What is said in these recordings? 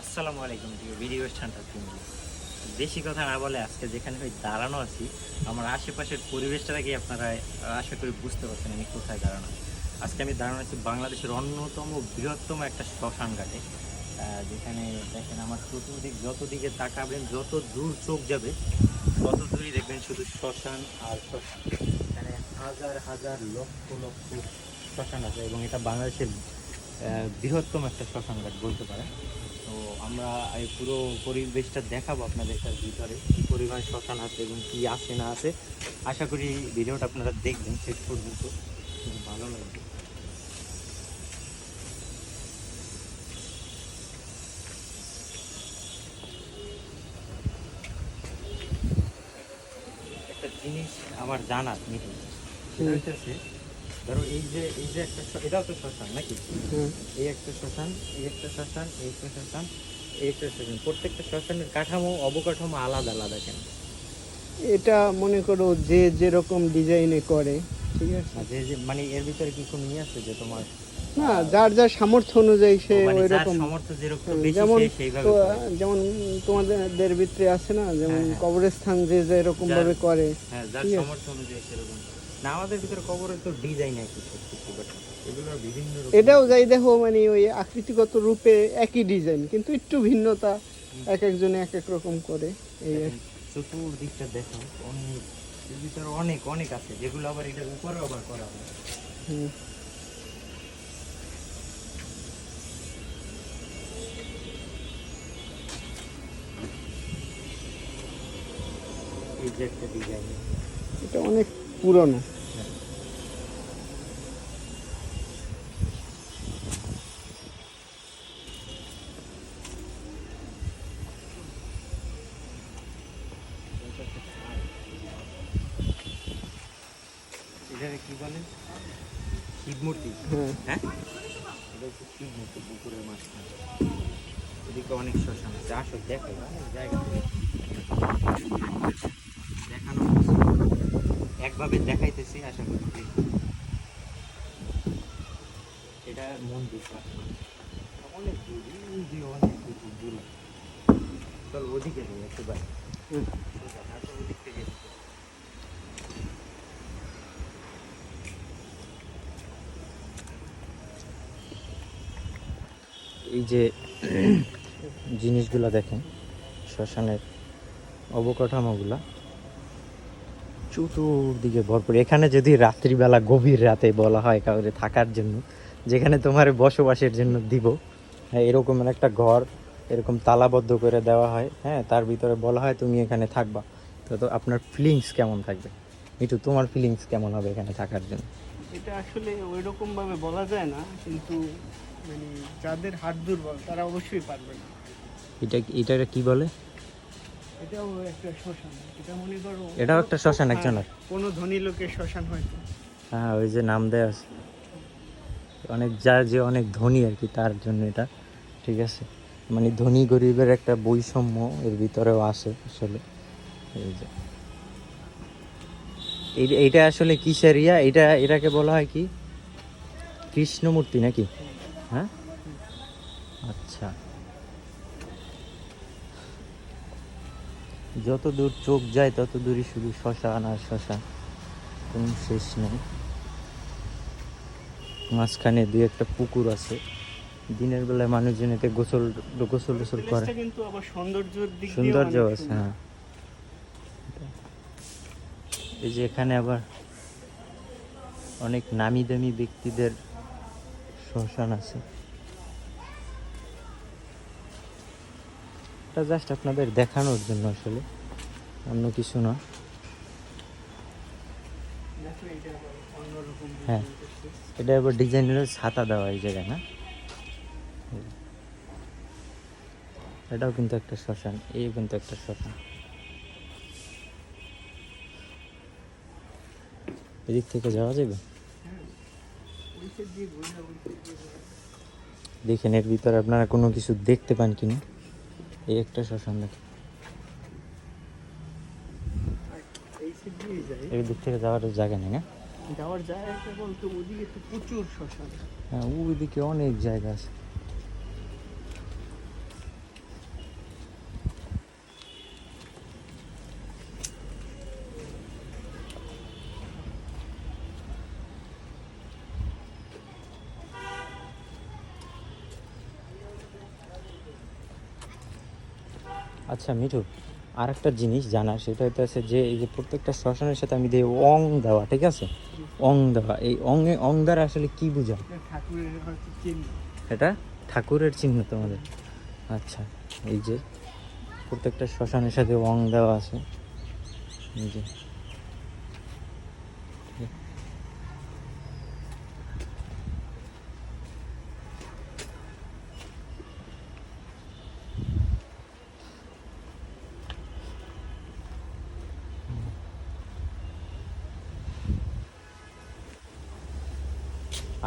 আসসালামু আলাইকুম, প্রিয় ভিডিও স্থানটা তুমি। বেশি কথা না বলে আজকে যেখানে ওই দাঁড়ানো আছি, আমার আশেপাশের পরিবেশটা কি আপনারা আশা করি বুঝতে পারছেন আমি কোথায় দাঁড়ানো। আজকে আমি দাঁড়ানো আছি বাংলাদেশের অন্যতম বৃহত্তম একটা শ্মশান ঘাটে যেখানে দেখেন আমার চতুর্দিক, যত দিকে তাকাবেন, যত দূর চোখ যাবে, তত দূরই দেখবেন শুধু শ্মশান আর শ্মশান। এখানে হাজার হাজার লক্ষ লক্ষ শ্মশান আছে এবং এটা বাংলাদেশের বৃহত্তম একটা শ্মশান ঘাট বলতে পারেন। তো আমরা এই পুরো পরিবেশটা দেখাবো আপনাদের তার ভিতরে, কী পরিমাণ শ্মশান আছে এবং কী আছে না আছে। আশা করি ভিডিওটা আপনারা দেখবেন শেষ পর্যন্ত। ভালো লাগবে। একটা জিনিস আমার জানা মিঠু সেটা হচ্ছে ধরো এই যে এই যে একটা এটাও তো শ্মশান নাকি? এই একটা শ্মশান এই একটা শ্মশান এই একটা শ্মশান এই একটা শ্মশান প্রত্যেকটা শ্মশানের কাঠামো অবকাঠামো আলাদা আলাদা কেন? এটা মনে করো যে যেরকম ডিজাইনে করে ঠিক আছে? যে যে মানে এর ভিতরে কি কোনো ইয়ে আছে যে তোমার না যার যার সামর্থ্য অনুযায়ী সে মানে ওই রকম হুম, বেশি যেমন। যেমন তোমাদের ভিতরে আছে না যেমন হ্যাঁ, হ্যাঁ। কবরস্থান যে যেরকম ভাবে করে হ্যাঁ যার সামর্থ্য অনুযায়ী সেরকম। না ভিতরে কবরের তো ডিজাইন একই সব কিছু but বিভিন্ন এটাও যাই দেখো মানে ওই আকৃতিগত রূপে একই ডিজাইন কিন্তু একটু ভিন্নতা এক একজনে এক এক রকম করে এই চতুর্দিকটা দেখো অনেক এর ভিতরে অনেক অনেক আছে যেগুলো আবার এটার উপরে আবার করা হয়। এটা অনেক পুরনো এটাকে কি বলে শিব মূর্তি। হ্যাঁ? এটা হচ্ছে শিব মূর্তি পুকুরের মাঝখানে। এদিকে অনেক শ্মশান আছে। আসো দেখো। জায়গা। দেখানো একভাবে দেখাইতেছি আশা করি এটা মন্দির অনেক দূর অনেক দূর চল ওদিকে একটু বাইরে হুম। সোজা, তারপর ওদিক থেকে এই যে, জিনিসগুলো দেখেন, শ্মশানের অবকাঠামোগুলা, চতুর্দিকে ভরপুর। এখানে যদি রাত্রিবেলা গভীর রাতে বলা হয় কাউরে থাকার জন্য, যেখানে তোমার বসবাসের জন্য দিব হ্যাঁ এরকম একটা ঘর, এরকম তালাবদ্ধ করে দেওয়া হয় হ্যাঁ তার ভিতরে বলা হয় তুমি এখানে থাকবা। তো তো আপনার ফিলিংস কেমন থাকবে? একটু তোমার ফিলিংস কেমন হবে এখানে থাকার জন্য? এটা আসলে ওই বলা যায় না, কিন্তু মানে যাদের হাত দুর্বল তারা অবশ্যই পারবে না। এটা এটা কি বলে? এটাও একটা শ্মশান। এটা মনে করো এটাও একটা শ্মশান একজনের। কোনো ধনী লোকের শ্মশান হয়তো। হ্যাঁ ওই যে নাম দেওয়া আছে। অনেক যার যে অনেক ধনী আর কি তার জন্য এটা ঠিক আছে? মানে ধনী গরিবের একটা বৈষম্য এর ভিতরেও আসে আসলে। এই যে। এই- এইটা আসলে কিসের ইয়া? এটা এটাকে বলা হয় কি? কৃষ্ণমূর্তি নাকি? হ্যাঁ? আচ্ছা। যত দূর চোখ যায় তত দূরই শুধু শ্মশান আর শ্মশান। কোনো শেষ নেই। মাঝখানে দুই একটা পুকুর আছে। দিনের বেলায় মানুষজন এতে গোসল গোসল গোসল করে। কিন্তু আবার সৌন্দর্যের দিক সৌন্দর্য আছে হ্যাঁ। এই যে এখানে আবার অনেক নামি দামি ব্যক্তিদের শ্মশান আছে। এটা জাস্ট আপনাদের দেখানোর জন্য আসলে, অন্য কিছু না। হ্যাঁ। এটা আবার ডিজাইনের ছাতা দেওয়া এই জায়গায় না? এটাও কিন্তু একটা শ্মশান এই কিন্তু একটা শ্মশান। এদিক থেকে যাওয়া যাবে হ্যাঁ। ওই side দিয়ে ঘুরে, ওই side দিয়ে ঘুরে। দেখেন এর ভিতরে আপনারা কোনো কিছু দেখতে পান কি না এই একটা শ্মশান দেখেন। এই দিক থেকে যাওয়ার জায়গা নেই না? যাওয়ার জায়গা বলতে ওদিকে তো প্রচুর শ্মশান। হ্যাঁ ওইদিকে অনেক জায়গা আছে। আচ্ছা মিঠু আর একটা জিনিস জানার সেটা হচ্ছে যে এই যে প্রত্যেকটা শ্মশানের সাথে আমি দেই অং দেওয়া ঠিক আছে? অং দেওয়া এই অংয়ে অং দ্বারা আসলে কি বোঝায়? ঠাকুরের এটা ঠাকুরের চিহ্ন তোমাদের। আচ্ছা এই যে প্রত্যেকটা শ্মশানের সাথে অং দেওয়া আছে। এই যে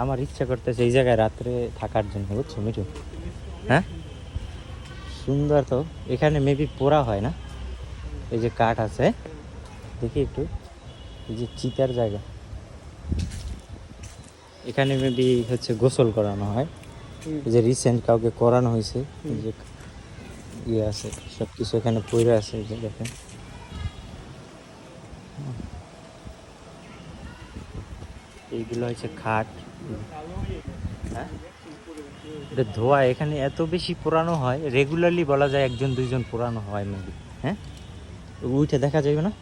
আমার ইচ্ছা করতেছে এই জায়গায় রাত্রে থাকার জন্য, বুঝছ, মিঠু? হ্যাঁ? সুন্দর তো। এখানে মেবি পোড়া হয় না? এই যে কাঠ আছে, দেখি একটু। এই যে চিতার জায়গা। এখানে মেবি হচ্ছে গোসল করানো হয়। এই যে রিসেন্ট কাউকে করানো হয়েছে যে ইয়ে আছে সব কিছু এখানে পড়ে আছে, এই দেখেন। এইগুলো হচ্ছে খাট। হ্যাঁ? এটা ধোয়া, এখানে এত বেশি পুরানো হয় রেগুলারলি বলা যায় একজন, দুইজন পুরানো হয় মেবি হ্যাঁ? উঠে দেখা যাবে না?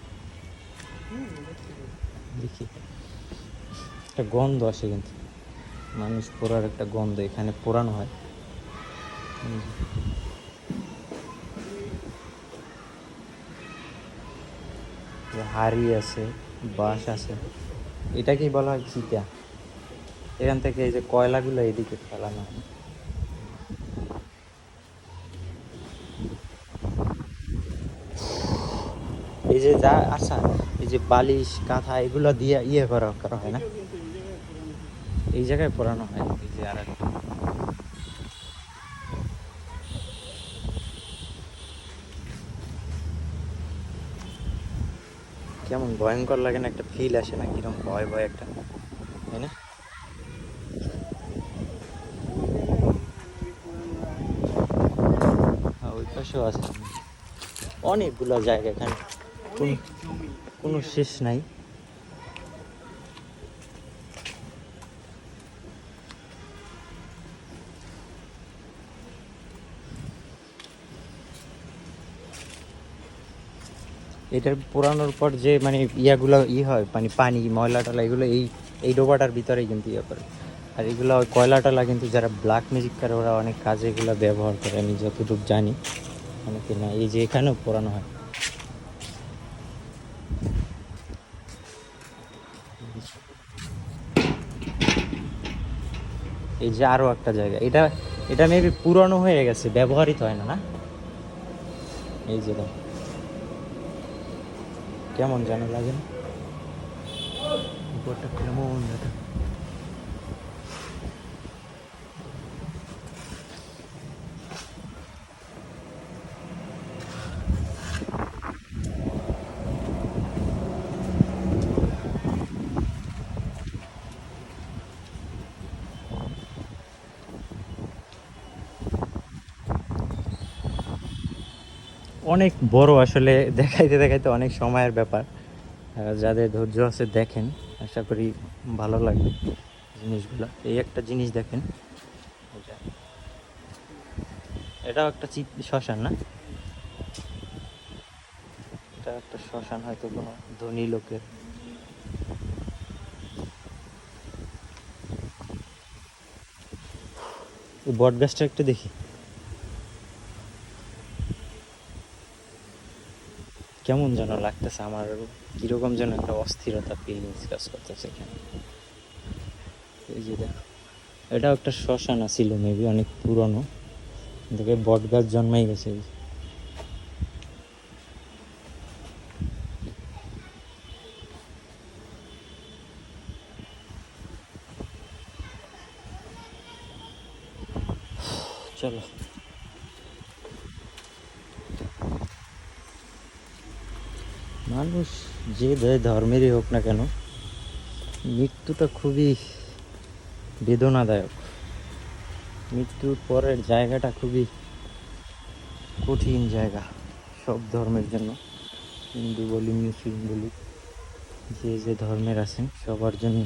দেখি। একটা গন্ধ আসে কিন্তু। মানুষ পোড়ার একটা গন্ধ এখানে পোড়ানো হয়। হাড়ি আছে, বাঁশ আছে। এটাকেই বলা হয় চিতা এখান থেকে এই যে কয়লাগুলো এদিকে ফেলানো হয়। এই যে যা আচ্ছা এই যে বালিশ, কাঁথা, এগুলো দিয়ে ইয়ে করা করা হয় না? এই জায়গায় পড়ানো হয় এই যে আর একটা কেমন ভয়ঙ্কর লাগে না একটা ফিল আসে না কীরকম ভয় ভয় একটা তাই না? হ্যাঁ, ওই পাশেও আছে। অনেকগুলো জায়গা এখানে। কোন কোনো শেষ নাই। এটার পোড়ানোর পর যে মানে ইয়াগুলো ই হয় মানে পানি ময়লা টলা এগুলো এই এই ডোবাটার ভিতরেই কিন্তু ইয়ে করে। আর এগুলো কয়লা টলা কিন্তু যারা ব্ল্যাক ম্যাজিক করে ওরা অনেক কাজে এগুলো ব্যবহার করে, আমি যতটুকু জানি। অনেকে না, এই যে এখানেও পোড়ানো হয়। এই যে আরও একটা জায়গা, এটা এটা মেবি পুরনো হয়ে গেছে, ব্যবহৃত হয় না না? এই যে দেখো। কেমন যেন লাগে না? উপরটা কেমন এটা অনেক বড় আসলে, দেখাইতে দেখাইতে অনেক সময়ের ব্যাপার। যাদের ধৈর্য আছে দেখেন, আশা করি ভালো লাগবে জিনিসগুলো। এই একটা জিনিস দেখেন এটা এটাও একটা চিত- শ্মশান না? এটা একটা শ্মশান হয়তো কোনো ধনী লোকের। বট গাছটা একটু দেখি। কেমন যেন লাগতেছে আমার, কীরকম যেন একটা অস্থিরতা ফিলিংস কাজ করতেছে এখানে। এই যে দেখো, এটাও একটা শ্মশানা ছিল মেবি অনেক পুরনো দেখে বট গাছ জন্মাই গেছে। চলো। মানুষ যে ধর্মেরই হোক না কেন, মৃত্যুটা খুবই বেদনাদায়ক। মৃত্যুর পরের জায়গাটা খুবই কঠিন জায়গা সব ধর্মের জন্য। হিন্দু বলি, মুসলিম বলি, যে যে ধর্মের আছেন সবার জন্য